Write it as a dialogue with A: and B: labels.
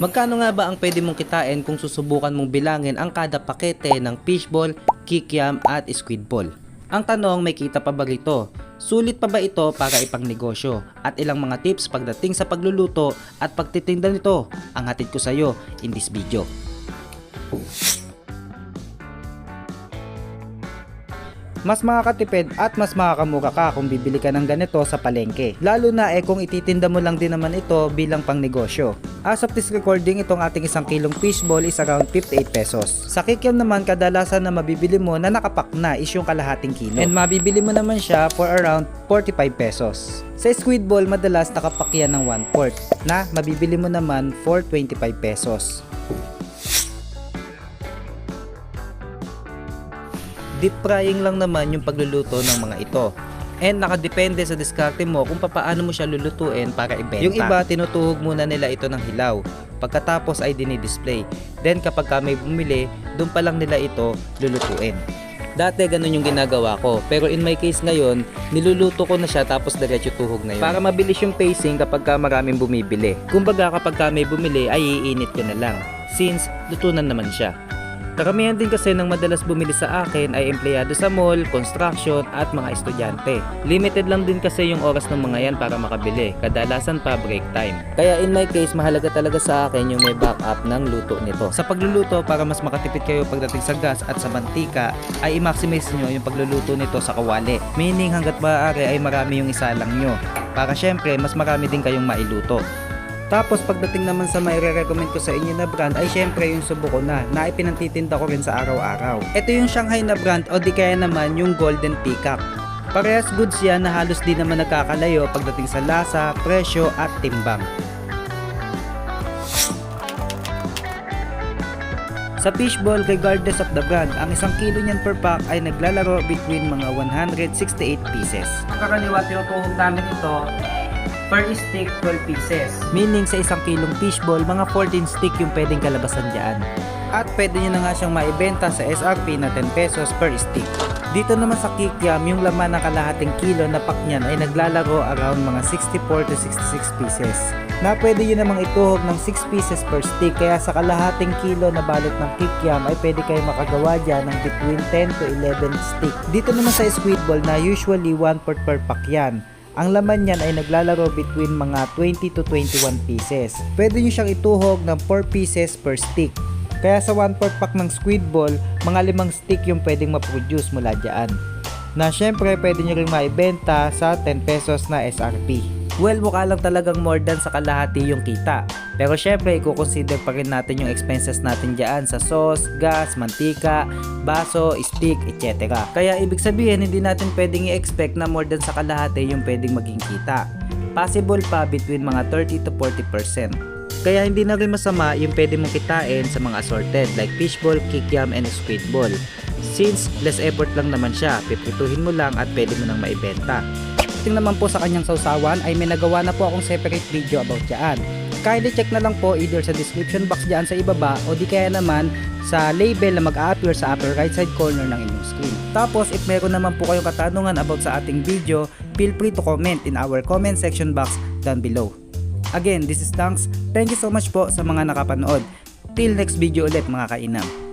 A: Magkano nga ba ang pwede mong kitain kung susubukan mong bilangin ang kada pakete ng fishball, kikiam at squid ball? Ang tanong, may kita pa ba rito? Sulit pa ba ito para ipang negosyo? At ilang mga tips pagdating sa pagluluto at pagtitinda nito ang hatid ko sa iyo in this video. Mas makakatipid at mas makakamura ka kung bibili ka ng ganito sa palengke. Lalo na eh kung ititinda mo lang din naman ito bilang pang negosyo. As of this recording, itong ating isang kilong fishball is around 58 pesos. Sa kikiam naman, kadalasan na mabibili mo na nakapak na is yung kalahating kilo. And mabibili mo naman siya for around 45 pesos. Sa squid ball, madalas nakapak yan ng 1 quart na mabibili mo naman for 25 pesos. Deep frying lang naman yung pagluluto ng mga ito. And nakadepende sa diskarte mo kung paano mo siya lulutuin para ibenta. Yung iba, tinutuhog muna nila ito ng hilaw. Pagkatapos ay dinidisplay. Then kapag ka may bumili, doon pa lang nila ito lulutuin. Dati ganun yung ginagawa ko. Pero in my case ngayon, niluluto ko na siya tapos diretso tuhog na yun. Para mabilis yung pacing kapag ka maraming bumibili. Kumbaga kapag ka may bumili ay iinit ko na lang. Since lutunan naman siya. Karamihan din kasi ng madalas bumili sa akin ay empleyado sa mall, construction at mga estudyante. Limited lang din kasi yung oras ng mga yan para makabili, kadalasan pa break time. Kaya in my case, mahalaga talaga sa akin yung may backup ng luto nito. Sa pagluluto, para mas makatipid kayo pagdating sa gas at sa mantika, ay i-maximize nyo yung pagluluto nito sa kawali. Meaning hanggat maaari ay marami yung isalang nyo. Para syempre, mas marami din kayong mailuto. Tapos pagdating naman sa may recommend ko sa inyo na brand ay syempre yung subo ko na na ipinantitinda ko rin sa araw-araw. Ito yung Shanghai na brand o di kaya naman yung Golden Peacock. Parehas goods yan na halos di naman nagkakalayo pagdating sa lasa, presyo at timbang. Sa fishball, regardless of the brand, ang isang kilo niyan per pack ay naglalaro between mga 168 pieces. Kakaliwa tinutuhog namin ito per stick 12 pieces. Meaning sa isang kilong fishball, mga 14 stick yung pwedeng kalabasan dyan. At pwede nyo na nga siyang maibenta sa SRP na 10 pesos per stick. Dito naman sa Kikiam, yung laman ng kalahating kilo na pack niyan ay naglalaro around mga 64 to 66 pieces. Na pwede nyo namang ituhog ng 6 pieces per stick kaya sa kalahating kilo na balot ng Kikiam ay pwede kayo makagawa dyan ng between 10 to 11 stick. Dito naman sa squid ball na usually 1 per per pack yan. Ang laman niyan ay naglalaro between mga 20 to 21 pieces. Pwede nyo siyang ituhog ng 4 pieces per stick. Kaya sa 1 per pack ng squid ball, mga limang stick yung pwedeng maproduce mula dyan. Na syempre pwede nyo rin maibenta sa 10 pesos na SRP. Well, mukha lang talagang more than sa kalahati yung kita. Pero syempre, i-consider pa rin natin yung expenses natin dyan sa sauce, gas, mantika, baso, stick, etc. Kaya ibig sabihin, hindi natin pwedeng i-expect na more than sa kalahati yung pwedeng maging kita. Possible pa between mga 30 to 40%. Kaya hindi na rin masama yung pwede mong kitain sa mga assorted like fishball, kikiam, and squid ball. Since less effort lang naman siya, piprituhin mo lang at pwede mo nang maibenta. Ting naman po sa kanyang sausawan ay may nagawa na po akong separate video about dyan. Kindly check na lang po either sa description box dyan sa ibaba o di kaya naman sa label na mag-a-appear sa upper right side corner ng inyong screen. Tapos if meron naman po kayong katanungan about sa ating video, feel free to comment in our comment section box down below. Again, this is Tanks. Thank you so much po sa mga nakapanood. Till next video ulit mga kainam.